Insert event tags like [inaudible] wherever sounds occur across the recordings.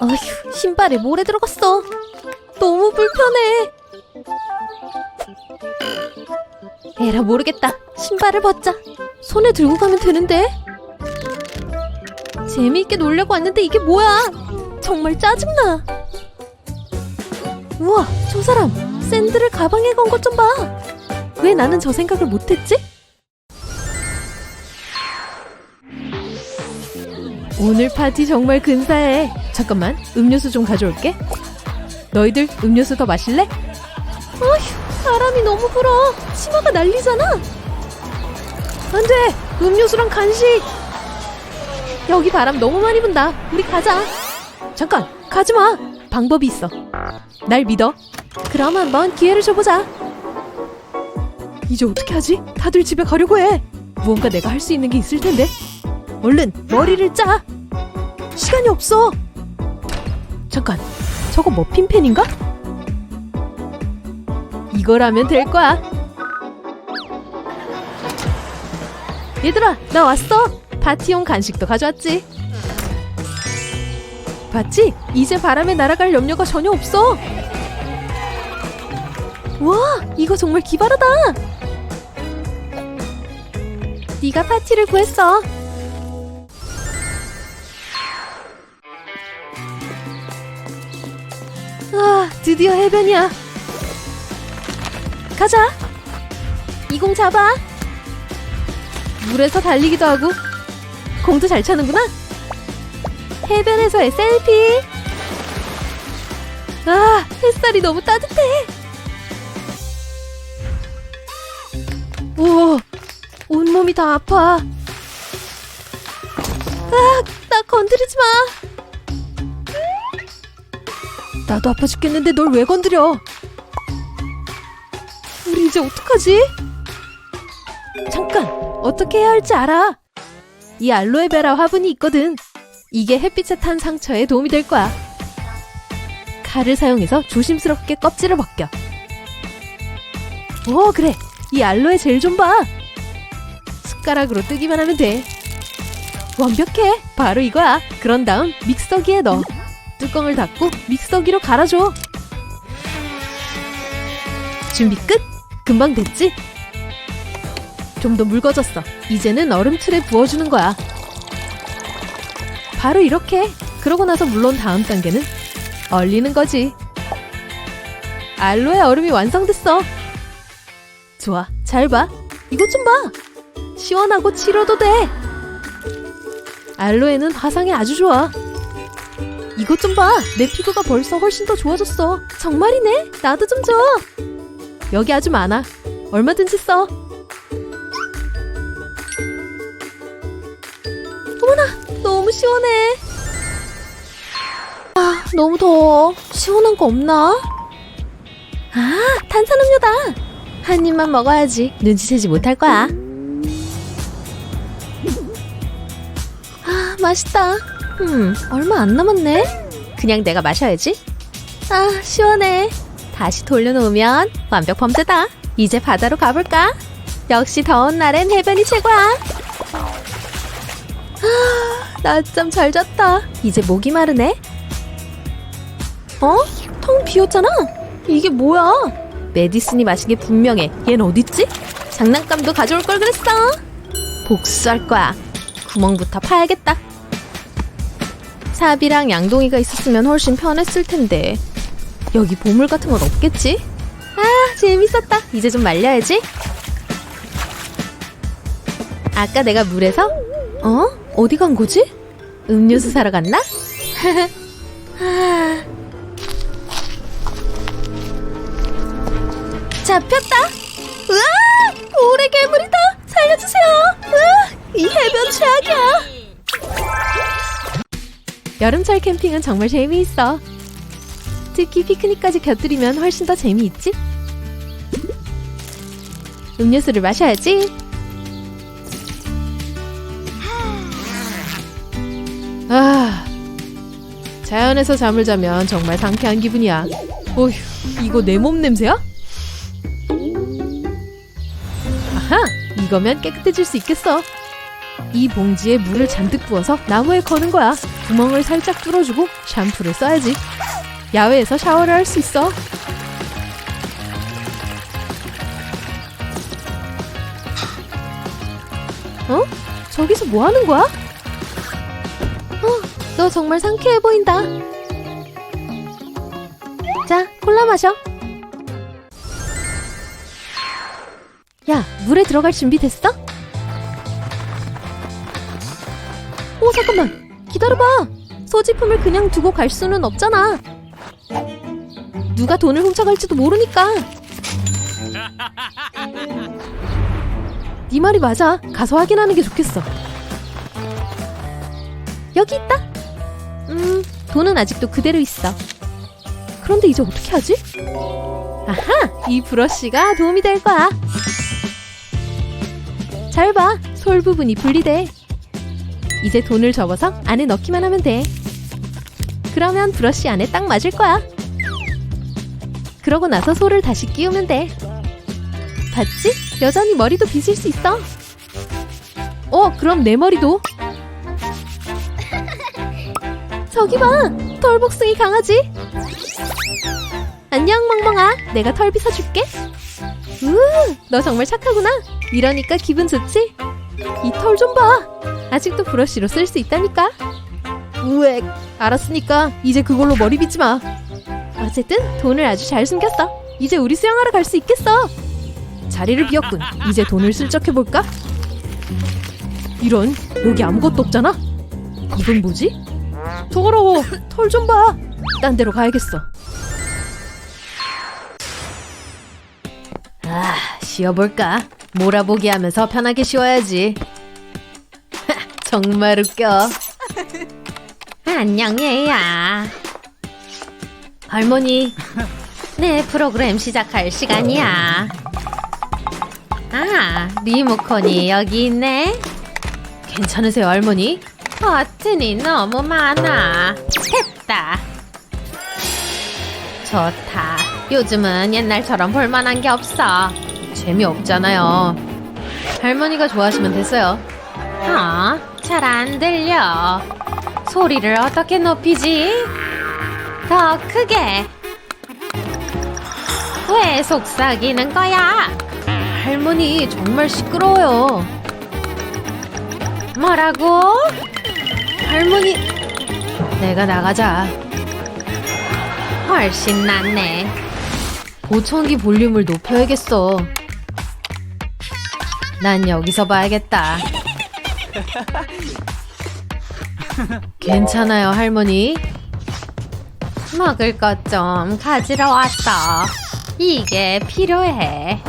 어휴, 신발에 모래 들어갔어. 너무 불편해. 에라 모르겠다. 신발을 벗자. 손에 들고 가면 되는데. 재미있게 놀려고 왔는데 이게 뭐야? 정말 짜증나. 우와, 저 사람 샌들을 가방에 건 것 좀 봐. 왜 나는 저 생각을 못했지? 오늘 파티 정말 근사해. 잠깐만, 음료수 좀 가져올게. 너희들 음료수 더 마실래? 어휴, 바람이 너무 불어. 치마가 난리잖아. 안 돼! 음료수랑 간식! 여기 바람 너무 많이 분다. 우리 가자. 잠깐, 가지 마. 방법이 있어. 날 믿어. 그럼 한번 기회를 줘보자. 이제 어떻게 하지? 다들 집에 가려고 해. 무언가 내가 할 수 있는 게 있을 텐데. 얼른 머리를 짜. 시간이 없어. 잠깐, 저거 머핀팬인가? 이거라면 될 거야. 얘들아, 나 왔어. 파티용 간식도 가져왔지. 봤지? 이제 바람에 날아갈 염려가 전혀 없어. 와, 이거 정말 기발하다. 네가 파티를 구했어. 드디어 해변이야. 가자. 이 공 잡아. 물에서 달리기도 하고 공도 잘 차는구나. 해변에서의 셀피. 아, 햇살이 너무 따뜻해. 우와, 온몸이 다 아파. 아, 나 건드리지 마. 나도 아파 죽겠는데 널 왜 건드려? 우리 이제 어떡하지? 잠깐, 어떻게 해야 할지 알아. 이 알로에베라 화분이 있거든. 이게 햇빛에 탄 상처에 도움이 될 거야. 칼을 사용해서 조심스럽게 껍질을 벗겨. 오, 그래. 이 알로에 젤 좀 봐. 숟가락으로 뜨기만 하면 돼. 완벽해. 바로 이거야. 그런 다음 믹서기에 넣어. 뚜껑을 닫고 믹서기로 갈아줘. 준비 끝. 금방 됐지? 좀 더 묽어졌어. 이제는 얼음틀에 부어주는 거야. 바로 이렇게. 그러고 나서 물론 다음 단계는 얼리는 거지. 알로에 얼음이 완성됐어. 좋아, 잘 봐. 이것 좀 봐. 시원하고 치료도 돼. 알로에는 화상에 아주 좋아. 이것 좀 봐. 내 피부가 벌써 훨씬 더 좋아졌어. 정말이네. 나도 좀 줘. 여기 아주 많아. 얼마든지 써. 어머나, 너무 시원해. 아, 너무 더워. 시원한 거 없나? 아, 탄산음료다. 한 입만 먹어야지. 눈치채지 못할 거야. 아, 맛있다. 음, 얼마 안 남았네. 그냥 내가 마셔야지. 아, 시원해. 다시 돌려놓으면 완벽 범죄다. 이제 바다로 가볼까? 역시 더운 날엔 해변이 최고야. 아, 낮잠 잘 잤다. 이제 목이 마르네. 어? 텅 비었잖아. 이게 뭐야? 메디슨이 마신 게 분명해. 얜 어딨지? 장난감도 가져올 걸 그랬어. 복수할 거야. 구멍부터 파야겠다. 사비랑 양동이가 있었으면 훨씬 편했을 텐데. 여기 보물 같은 건 없겠지? 아, 재밌었다. 이제 좀 말려야지. 아까 내가 물에서 어? 어디 간 거지? 음료수 사러 갔나? [laughs] 아. 잡혔다. 으아! 오래 괴물이다. 살려주세요. 으아! 이 해변 최악이야. 여름철 캠핑은 정말 재미있어. 특히 피크닉까지 곁들이면 훨씬 더 재미있지? 음료수를 마셔야지. 아, 자연에서 잠을 자면 정말 상쾌한 기분이야. 어휴, 이거 내 몸 냄새야? 아하, 이거면 깨끗해질 수 있겠어. 이 봉지에 물을 잔뜩 부어서 나무에 거는 거야. 구멍을 살짝 뚫어주고 샴푸를 써야지. 야외에서 샤워를 할 수 있어. 어? 저기서 뭐 하는 거야? 어, 너 정말 상쾌해 보인다. 자, 콜라 마셔. 야, 물에 들어갈 준비 됐어? 오, 잠깐만. 기다려봐. 소지품을 그냥 두고 갈 수는 없잖아. 누가 돈을 훔쳐갈지도 모르니까. 네 말이 맞아. 가서 확인하는 게 좋겠어. 여기 있다. 음, 돈은 아직도 그대로 있어. 그런데 이제 어떻게 하지? 아하! 이 브러쉬가 도움이 될 거야. 잘 봐. 솔 부분이 분리돼. 이제 돈을 접어서 안에 넣기만 하면 돼. 그러면 브러쉬 안에 딱 맞을 거야. 그러고 나서 솔을 다시 끼우면 돼. 봤지? 여전히 머리도 빗을 수 있어. 어, 그럼 내 머리도. 저기 봐! 털복숭이 강아지! 안녕, 멍멍아. 내가 털 빗어줄게. 우, 너 정말 착하구나. 이러니까 기분 좋지? 이 털 좀 봐. 아직도 브러쉬로 쓸 수 있다니까. 우엑. 알았으니까 이제 그걸로 머리 빗지 마. 어쨌든 돈을 아주 잘 숨겼어. 이제 우리 수영하러 갈 수 있겠어. 자리를 비웠군. 이제 돈을 슬쩍 해볼까? 이런 여기 아무것도 없잖아. 이건 뭐지? 더러워. 털 좀 봐. 딴 데로 가야겠어. 아, 쉬어볼까? 몰아보기 하면서 편하게 쉬어야지. 정말 웃겨. [laughs] 안녕 얘야. 할머니, 내 프로그램 시작할 시간이야. 아, 리모컨이 여기 있네. 괜찮으세요, 할머니? 버튼이 너무 많아. 됐다. 좋다. 요즘은 옛날처럼 볼만한 게 없어. 재미없잖아요. 할머니가 좋아하시면 됐어요. 어, 잘 안 들려. 소리를 어떻게 높이지? 더 크게. 왜 속삭이는 거야? 할머니 정말 시끄러워요. 뭐라고? 할머니, 내가 나가자. 훨씬 낫네. 보청기 볼륨을 높여야겠어. 난 여기서 봐야겠다. 괜찮아요, 할머니. 먹을 것 좀 가지러 왔어. 이게 필요해.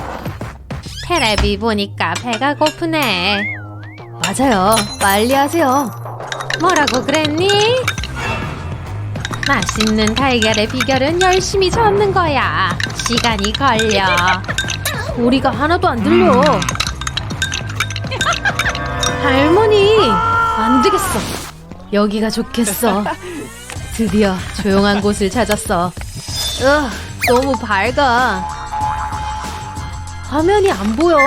테레비 보니까 배가 고프네. 맞아요. 빨리 하세요. 뭐라고 그랬니? 맛있는 달걀의 비결은 열심히 젓는 거야. 시간이 걸려. 소리가 하나도 안 들려. 할머니, 안 되겠어. 여기가 좋겠어. 드디어 조용한 곳을 찾았어. 으, 너무 밝아. 화면이 안 보여.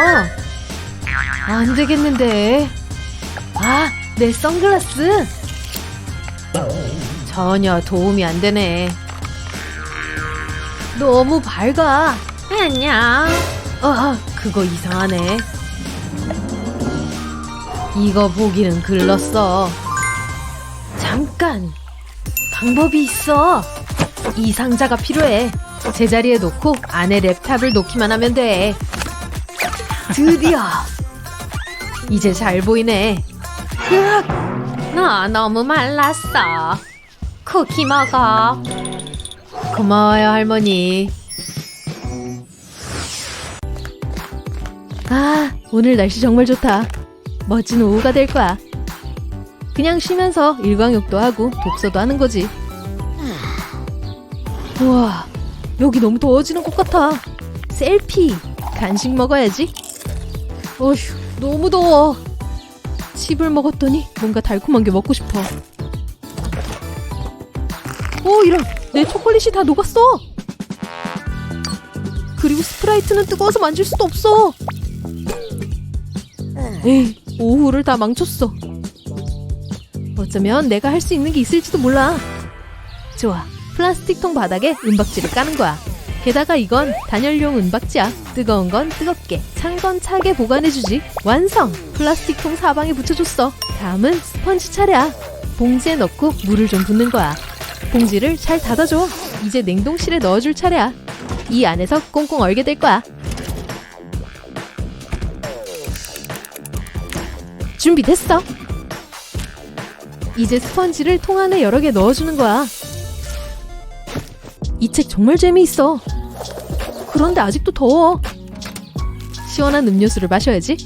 안 되겠는데. 아, 내 선글라스. 전혀 도움이 안 되네. 너무 밝아. 안녕. 어, 그거 이상하네. 이거 보기는 글렀어. 잠깐. 방법이 있어. 이 상자가 필요해. 제자리에 놓고 안에 랩탑을 놓기만 하면 돼. 드디어. 이제 잘 보이네. 으악! 너 너무 말랐어. 쿠키 먹어. 고마워요, 할머니. 아, 오늘 날씨 정말 좋다. 멋진 오후가 될 거야. 그냥 쉬면서 일광욕도 하고 독서도 하는 거지. 우와, 여기 너무 더워지는 것 같아. 셀피, 간식 먹어야지. 어휴, 너무 더워. 칩을 먹었더니 뭔가 달콤한 게 먹고 싶어. 오, 이런, 내 초콜릿이 다 녹았어. 그리고 스프라이트는 뜨거워서 만질 수도 없어. 에이, 오후를 다 망쳤어. 어쩌면 내가 할 수 있는 게 있을지도 몰라. 좋아. 플라스틱 통 바닥에 은박지를 까는 거야. 게다가 이건 단열용 은박지야. 뜨거운 건 뜨겁게, 찬 건 차게 보관해주지. 완성! 플라스틱 통 사방에 붙여줬어. 다음은 스펀지 차례야. 봉지에 넣고 물을 좀 붓는 거야. 봉지를 잘 닫아줘. 이제 냉동실에 넣어줄 차례야. 이 안에서 꽁꽁 얼게 될 거야. 준비됐어. 이제 스펀지를 통 안에 여러 개 넣어주는 거야. 이 책 정말 재미있어. 그런데 아직도 더워. 시원한 음료수를 마셔야지.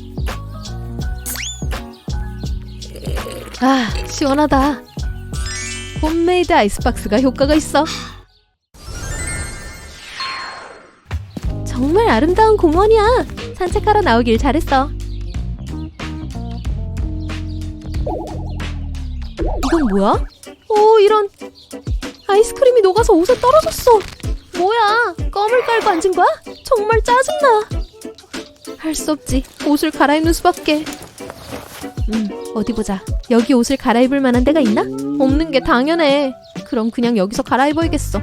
아, 시원하다. 홈메이드 아이스박스가 효과가 있어. 정말 아름다운 공원이야. 산책하러 나오길 잘했어. 이건 뭐야? 오, 이런. 아이스크림이 녹아서 옷에 떨어졌어. 뭐야? 껌을 깔고 앉은 거야? 정말 짜증나. 할 수 없지. 옷을 갈아입는 수밖에. 음, 어디 보자. 여기 옷을 갈아입을 만한 데가 있나? 없는 게 당연해. 그럼 그냥 여기서 갈아입어야겠어.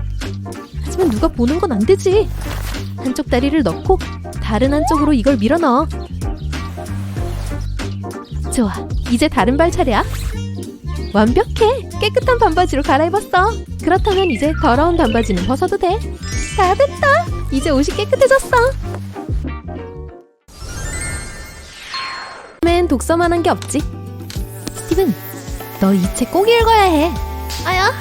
하지만 누가 보는 건 안 되지. 한쪽 다리를 넣고 다른 한쪽으로 이걸 밀어 넣어. 좋아. 이제 다른 발 차례야. 완벽해. 깨끗한 반바지로 갈아입었어. 그렇다면 이제 더러운 반바지는 벗어도 돼. 다 됐다. 이제 옷이 깨끗해졌어. 맨 독서만 한 게 없지. 스티븐, 너 이 책 꼭 읽어야 해. 아야.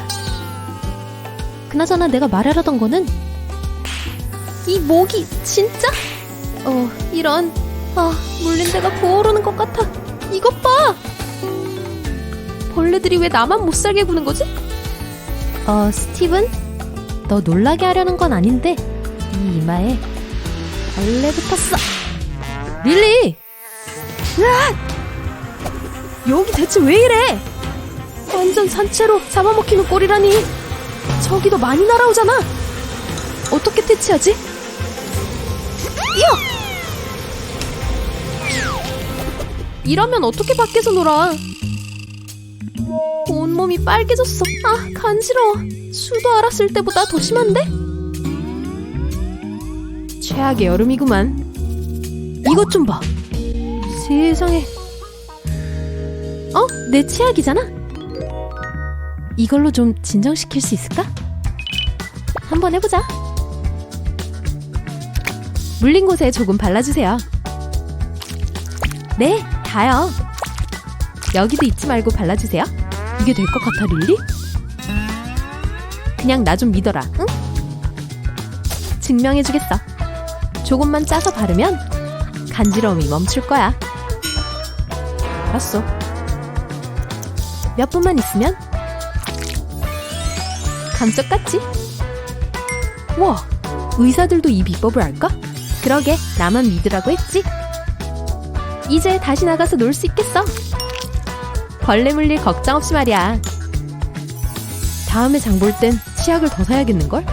그나저나 내가 말하려던 거는 이 목이 진짜? 어, 이런. 아, 물린 데가 부어오르는 것 같아. 이것 봐. 벌레들이 왜 나만 못 살게 구는 거지? 어, 스티븐? 너 놀라게 하려는 건 아닌데 이 이마에 벌레 붙었어. 릴리! 으악! 여기 대체 왜 이래? 완전 산채로 잡아먹히는 꼴이라니. 저기 도 많이 날아오잖아. 어떻게 퇴치하지? 이어! 이러면 어떻게 밖에서 놀아? 온몸이 빨개졌어. 아, 간지러워. 수도 알았을 때보다 더 심한데? 최악의 여름이구만. 이것 좀 봐. 세상에. 어? 내 치약이잖아? 이걸로 좀 진정시킬 수 있을까? 한번 해보자. 물린 곳에 조금 발라주세요. 네, 다요. 여기도 잊지 말고 발라주세요. 이게 될 것 같아, 릴리? 그냥 나 좀 믿어라, 응? 증명해주겠어. 조금만 짜서 바르면 간지러움이 멈출 거야. 알았어. 몇 분만 있으면 감쪽 같지? 와, 의사들도 이 비법을 알까? 그러게, 나만 믿으라고 했지? 이제 다시 나가서 놀 수 있겠어. 벌레 물릴 걱정 없이 말이야. 다음에 장 볼 땐 치약을 더 사야겠는걸?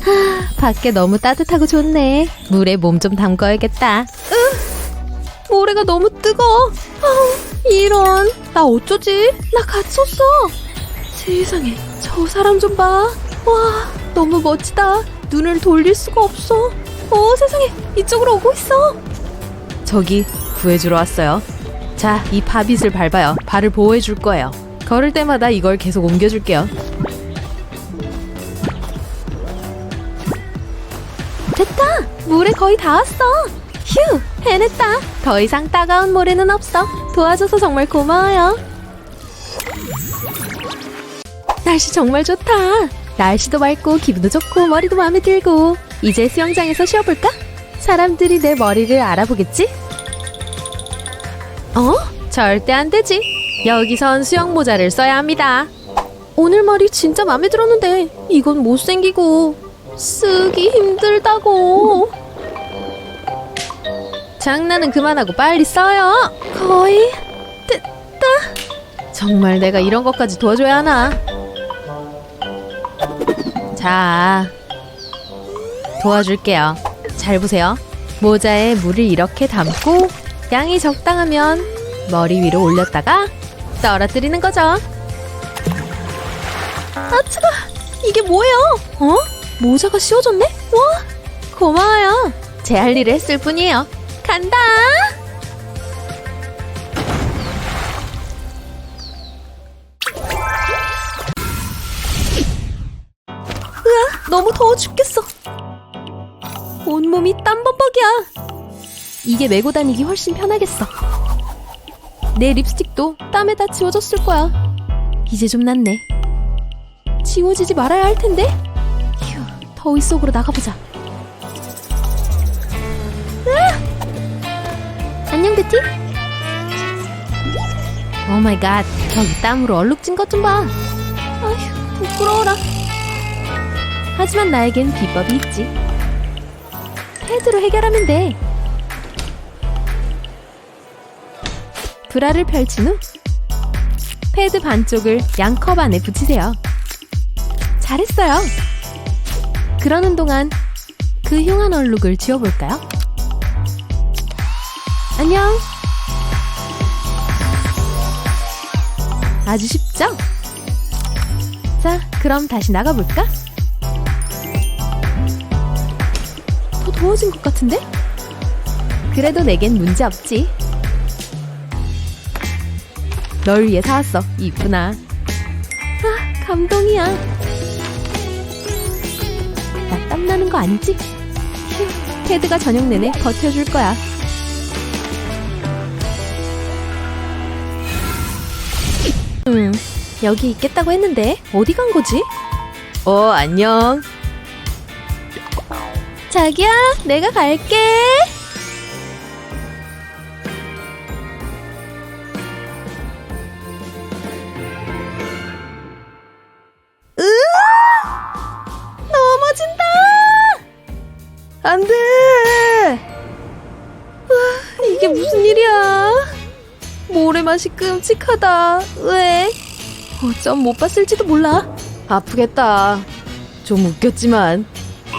하, 밖에 너무 따뜻하고 좋네. 물에 몸 좀 담궈야겠다. 으, 모래가 너무 뜨거워. 아우, 이런. 나 어쩌지? 나 갇혔어. 세상에, 저 사람 좀 봐. 와, 너무 멋지다. 눈을 돌릴 수가 없어. 어, 세상에, 이쪽으로 오고 있어. 저기 구해주러 왔어요. 자, 이 파빗을 밟아요. 발을 보호해 줄 거예요. 걸을 때마다 이걸 계속 옮겨줄게요. 됐다! 물에 거의 다 왔어! 휴! 해냈다! 더 이상 따가운 모래는 없어. 도와줘서 정말 고마워요. 날씨 정말 좋다. 날씨도 맑고 기분도 좋고 머리도 마음에 들고 이제 수영장에서 쉬어볼까? 사람들이 내 머리를 알아보겠지? 어? 절대 안 되지. 여기선 수영 모자를 써야 합니다. 오늘 머리 진짜 마음에 들었는데 이건 못생기고 쓰기 힘들다고. 장난은 그만하고 빨리 써요. 거의 됐다. 정말 내가 이런 것까지 도와줘야 하나? 자, 도와줄게요. 잘 보세요. 모자에 물을 이렇게 담고 양이 적당하면 머리 위로 올렸다가 떨어뜨리는 거죠. 아, 차가! 이게 뭐예요? 어? 모자가 씌워졌네? 와! 고마워요. 제 할 일을 했을 뿐이에요. 간다! 으아, 너무 더워 죽겠어. 온몸이 땀범벅이야. 이게 메고 다니기 훨씬 편하겠어. 내 립스틱도 땀에 다 지워졌을 거야. 이제 좀 낫네. 지워지지 말아야 할 텐데. 휴, 더위 속으로 나가보자. 으아! 안녕, 베티. 오 마이 갓, 저기 땀으로 얼룩진 것 좀 봐. 아휴, 부끄러워라. 하지만 나에겐 비법이 있지. 패드로 해결하면 돼. 브라를 펼친 후 패드 반쪽을 양 컵 안에 붙이세요. 잘했어요. 그러는 동안 그 흉한 얼룩을 지워볼까요? 안녕. 아주 쉽죠? 자, 그럼 다시 나가볼까? 더 더워진 것 같은데? 그래도 내겐 문제 없지. 널 위해 사왔어. 이쁘나. 아, 감동이야. 나 땀나는 거 아니지? 휴, 테드가 저녁 내내 버텨줄 거야. 음, 여기 있겠다고 했는데 어디 간 거지? 어, 안녕. 자기야, 내가 갈게. 맛이 끔찍하다. 왜? 어쩜 못 봤을지도 몰라. 아프겠다. 좀 웃겼지만.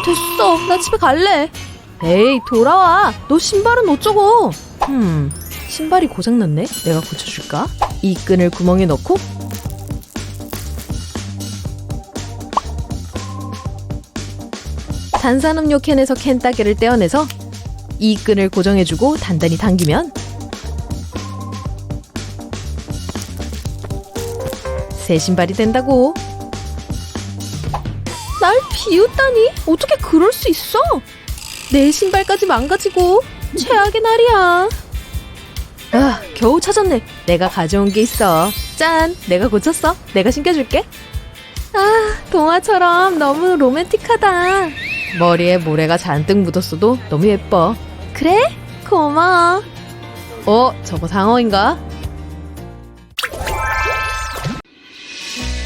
됐어. 나 집에 갈래. 에이, 돌아와. 너 신발은 어쩌고? 음, 신발이 고장났네? 내가 고쳐줄까? 이 끈을 구멍에 넣고 탄산음료 캔에서 캔 따개를 떼어내서 이 끈을 고정해주고 단단히 당기면 새 신발이 된다고. 날 비웃다니? 어떻게 그럴 수 있어? 내 신발까지 망가지고 최악의 날이야. 아, 겨우 찾았네. 내가 가져온 게 있어. 짠, 내가 고쳤어. 내가 신겨줄게. 아, 동화처럼 너무 로맨틱하다. 머리에 모래가 잔뜩 묻었어도 너무 예뻐. 그래? 고마워. 어, 저거 상어인가?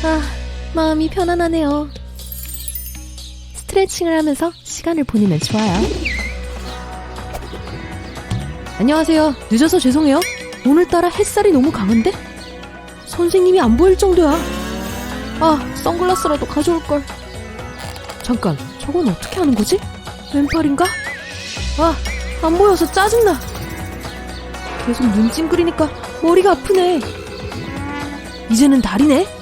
아, 마음이 편안하네요. 스트레칭을 하면서 시간을 보내면 좋아요. 안녕하세요. 늦어서 죄송해요. 오늘따라 햇살이 너무 강한데? 선생님이 안 보일 정도야. 아, 선글라스라도 가져올걸. 잠깐, 저건 어떻게 하는 거지? 왼팔인가? 아, 안 보여서 짜증나. 계속 눈 찡그리니까 머리가 아프네. 이제는 다리네?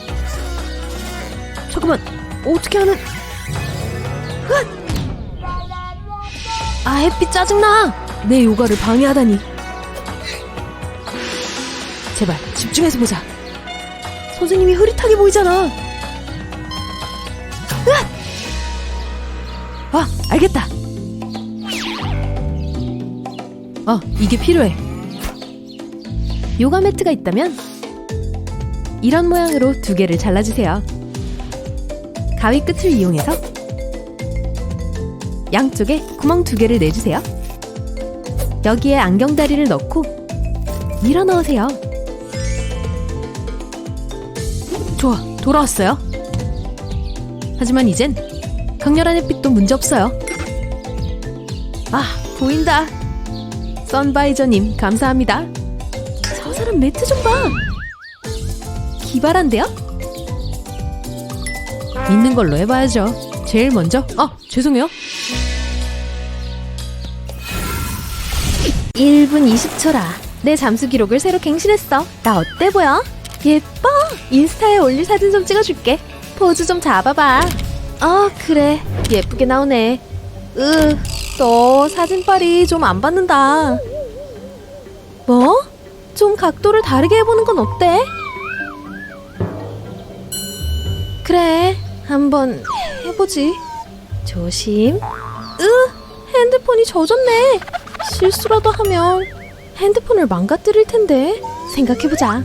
잠깐만, 어떻게 하는. 헛! 아, 햇빛 짜증나! 내 요가를 방해하다니. 제발, 집중해서 보자. 선생님이 흐릿하게 보이잖아. 아, 알겠다. 어, 이게 필요해. 요가 매트가 있다면 이런 모양으로 두 개를 잘라주세요. 가위 끝을 이용해서 양쪽에 구멍 두 개를 내주세요. 여기에 안경다리를 넣고 밀어 넣으세요. 좋아, 돌아왔어요. 하지만 이젠 강렬한 햇빛도 문제없어요. 아, 보인다. 선바이저님, 감사합니다. 저 사람 매트 좀 봐. 기발한데요? 믿는 걸로 해봐야죠. 제일 먼저, 어, 죄송해요. 1분 20초라. 내 잠수 기록을 새로 갱신했어. 나 어때 보여? 예뻐. 인스타에 올릴 사진 좀 찍어줄게. 포즈 좀 잡아봐. 아, 그래. 예쁘게 나오네. 으, 너 사진빨이 좀 안 받는다. 뭐? 좀 각도를 다르게 해보는 건 어때? 그래, 한번 해보지. 조심. 으, 핸드폰이 젖었네. 실수라도 하면 핸드폰을 망가뜨릴 텐데. 생각해보자.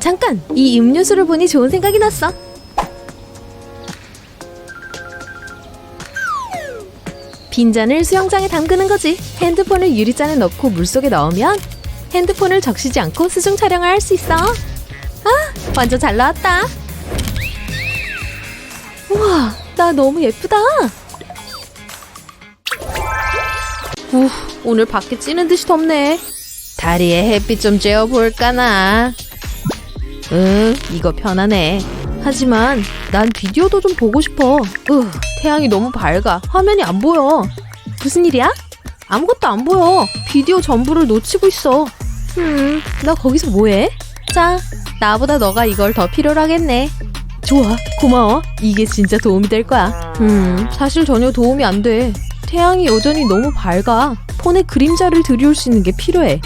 잠깐, 이 음료수를 보니 좋은 생각이 났어. 빈잔을 수영장에 담그는 거지. 핸드폰을 유리잔에 넣고 물속에 넣으면 핸드폰을 적시지 않고 수중 촬영을 할 수 있어. 아, 완전 잘 나왔다. 우와, 나 너무 예쁘다. 우, 오늘 밖에 찌는 듯이 덥네. 다리에 햇빛 좀 쬐어볼까나. 응, 이거 편하네. 하지만 난 비디오도 좀 보고 싶어. 으, 태양이 너무 밝아. 화면이 안 보여. 무슨 일이야? 아무것도 안 보여. 비디오 전부를 놓치고 있어. 음, 나 거기서 뭐해? 자, 나보다 너가 이걸 더 필요로 하겠네. 좋아, 고마워. 이게 진짜 도움이 될 거야. 음, 사실 전혀 도움이 안 돼. 태양이 여전히 너무 밝아. 폰에 그림자를 들이올 수 있는 게 필요해.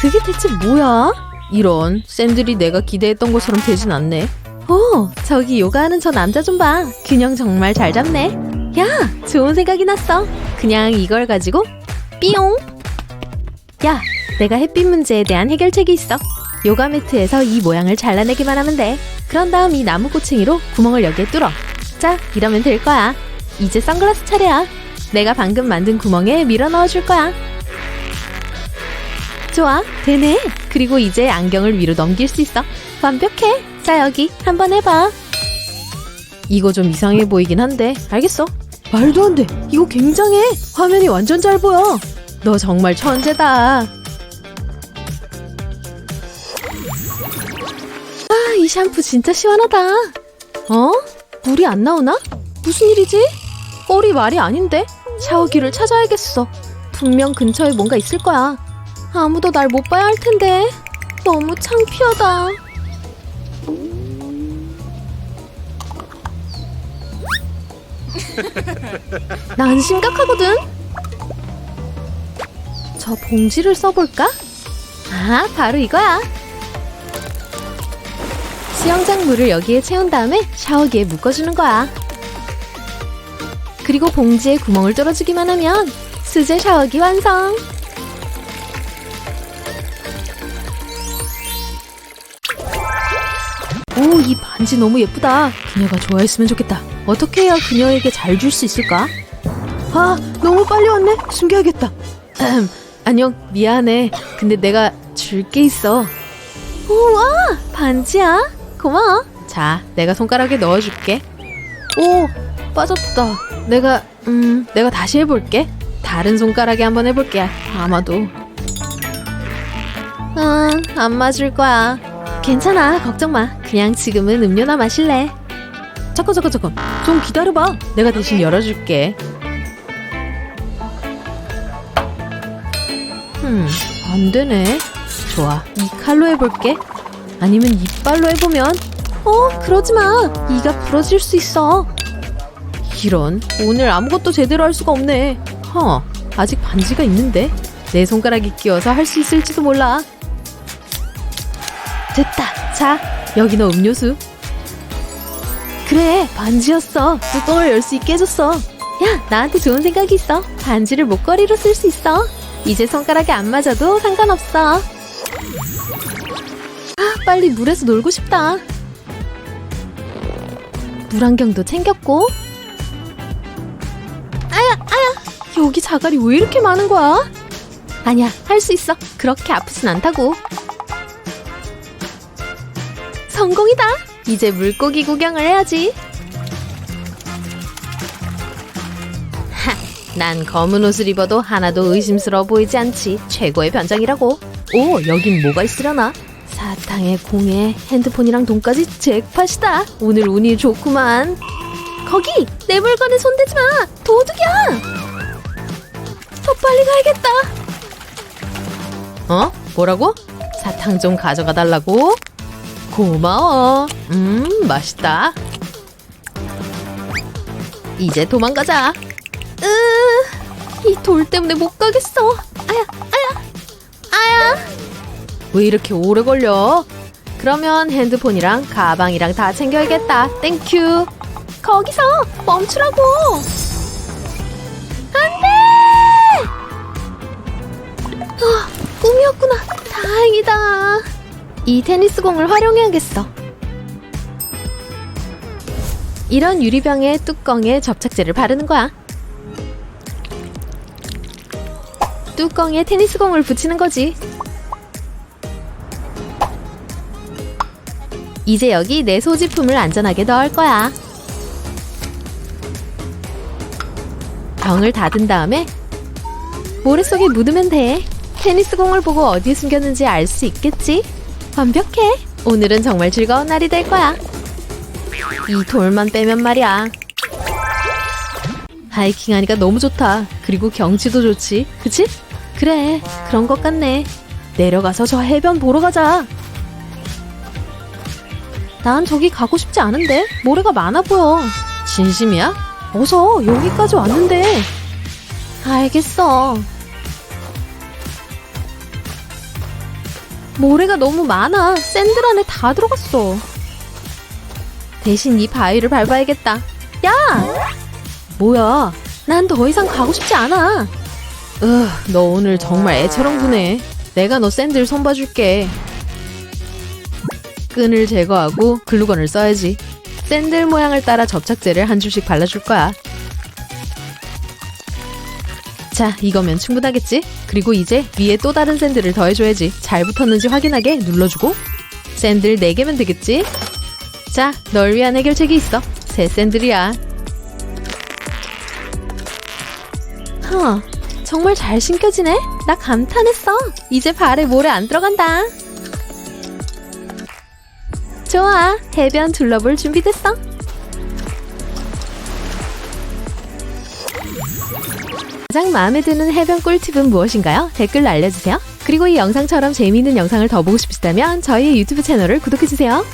그게 대체 뭐야? 이런, 샌들이 내가 기대했던 것처럼 되진 않네. 어, 저기 요가하는 저 남자 좀 봐. 균형 정말 잘 잡네. 야, 좋은 생각이 났어. 그냥 이걸 가지고 삐용. 야, 내가 햇빛 문제에 대한 해결책이 있어. 요가 매트에서 이 모양을 잘라내기만 하면 돼. 그런 다음 이 나무 꼬챙이로 구멍을 여기에 뚫어. 자, 이러면 될 거야. 이제 선글라스 차례야. 내가 방금 만든 구멍에 밀어 넣어 줄 거야. 좋아, 되네. 그리고 이제 안경을 위로 넘길 수 있어. 완벽해. 자, 여기 한번 해봐. 이거 좀 이상해 보이긴 한데, 알겠어. 말도 안 돼. 이거 굉장해. 화면이 완전 잘 보여. 너 정말 천재다. 이 샴푸 진짜 시원하다. 어? 물이 안 나오나? 무슨 일이지? 꼴이 말이 아닌데? 샤워기를 찾아야겠어. 분명 근처에 뭔가 있을 거야. 아무도 날 못 봐야 할 텐데. 너무 창피하다. [laughs] 난 심각하거든. 저 봉지를 써볼까? 아, 바로 이거야. 수영장 물을 여기에 채운 다음에 샤워기에 묶어주는 거야. 그리고 봉지에 구멍을 뚫어주기만 하면 수제 샤워기 완성! 오, 이 반지 너무 예쁘다. 그녀가 좋아했으면 좋겠다. 어떻게 해야 그녀에게 잘 줄 수 있을까? 아, 너무 빨리 왔네. 숨겨야겠다. 음, 안녕, 미안해. 근데 내가 줄 게 있어. 우와, 반지야? 고마워. 자, 내가 손가락에 넣어줄게. 오, 빠졌다. 내가, 음, 내가 다시 해볼게. 다른 손가락에 한번 해볼게. 아마도. 응, 안 맞을 거야. 괜찮아, 걱정 마. 그냥 지금은 음료나 마실래. 잠깐, 잠깐, 잠깐. 좀 기다려봐. 내가 대신 열어줄게. 음, 안 되네. 좋아, 이 칼로 해볼게. 아니면 이빨로 해보면. 어, 그러지 마. 이가 부러질 수 있어. 이런, 오늘 아무것도 제대로 할 수가 없네. 허, 아직 반지가 있는데. 내 손가락이 끼어서 할 수 있을지도 몰라. 됐다. 자, 여기 너 음료수. 그래, 반지였어. 뚜껑을 열 수 있게 해줬어. 야, 나한테 좋은 생각이 있어. 반지를 목걸이로 쓸 수 있어. 이제 손가락에 안 맞아도 상관없어. 아, 빨리 물에서 놀고 싶다. 물안경도 챙겼고. 아야, 아야. 여기 자갈이 왜 이렇게 많은 거야? 아니야, 할 수 있어. 그렇게 아프진 않다고. 성공이다. 이제 물고기 구경을 해야지. 하, 난 검은 옷을 입어도 하나도 의심스러워 보이지 않지. 최고의 변장이라고. 오, 여긴 뭐가 있으려나? 사탕에 공에 핸드폰이랑 돈까지 잭팟이다. 오늘 운이 좋구만. 거기 내 물건에 손대지 마. 도둑이야. 저 빨리 가야겠다. 어? 뭐라고? 사탕 좀 가져가 달라고? 고마워. 음, 맛있다. 이제 도망가자. 으, 이 돌 때문에 못 가겠어. 아야, 아야, 아야. 왜 이렇게 오래 걸려? 그러면 핸드폰이랑 가방이랑 다 챙겨야겠다. 땡큐. 거기서 멈추라고. 안 돼! 아, 꿈이었구나. 다행이다. 이 테니스 공을 활용해야겠어. 이런 유리병의 뚜껑에 접착제를 바르는 거야. 뚜껑에 테니스 공을 붙이는 거지. 이제 여기 내 소지품을 안전하게 넣을 거야. 병을 닫은 다음에 모래 속에 묻으면 돼. 테니스 공을 보고 어디에 숨겼는지 알 수 있겠지? 완벽해. 오늘은 정말 즐거운 날이 될 거야. 이 돌만 빼면 말이야. 하이킹 하니까 너무 좋다. 그리고 경치도 좋지. 그치? 그래. 그런 것 같네. 내려가서 저 해변 보러 가자. 난 저기 가고 싶지 않은데. 모래가 많아 보여. 진심이야? 어서 여기까지 왔는데. 알겠어. 모래가 너무 많아. 샌들 안에 다 들어갔어. 대신 이 바위를 밟아야겠다. 야! 뭐야? 난 더 이상 가고 싶지 않아. 으, 너 오늘 정말 애처럼 구네. 내가 너 샌들 손봐줄게. 끈을 제거하고 글루건을 써야지. 샌들 모양을 따라 접착제를 한 줄씩 발라줄 거야. 자, 이거면 충분하겠지? 그리고 이제 위에 또 다른 샌들을 더해줘야지. 잘 붙었는지 확인하게 눌러주고 샌들 4개면 되겠지? 자, 널 위한 해결책이 있어. 새 샌들이야. 허, 정말 잘 신겨지네? 나 감탄했어. 이제 발에 모래 안 들어간다. 좋아, 해변 둘러볼 준비됐어. 가장 마음에 드는 해변 꿀팁은 무엇인가요? 댓글로 알려주세요. 그리고 이 영상처럼 재미있는 영상을 더 보고 싶으시다면 저희 유튜브 채널을 구독해주세요.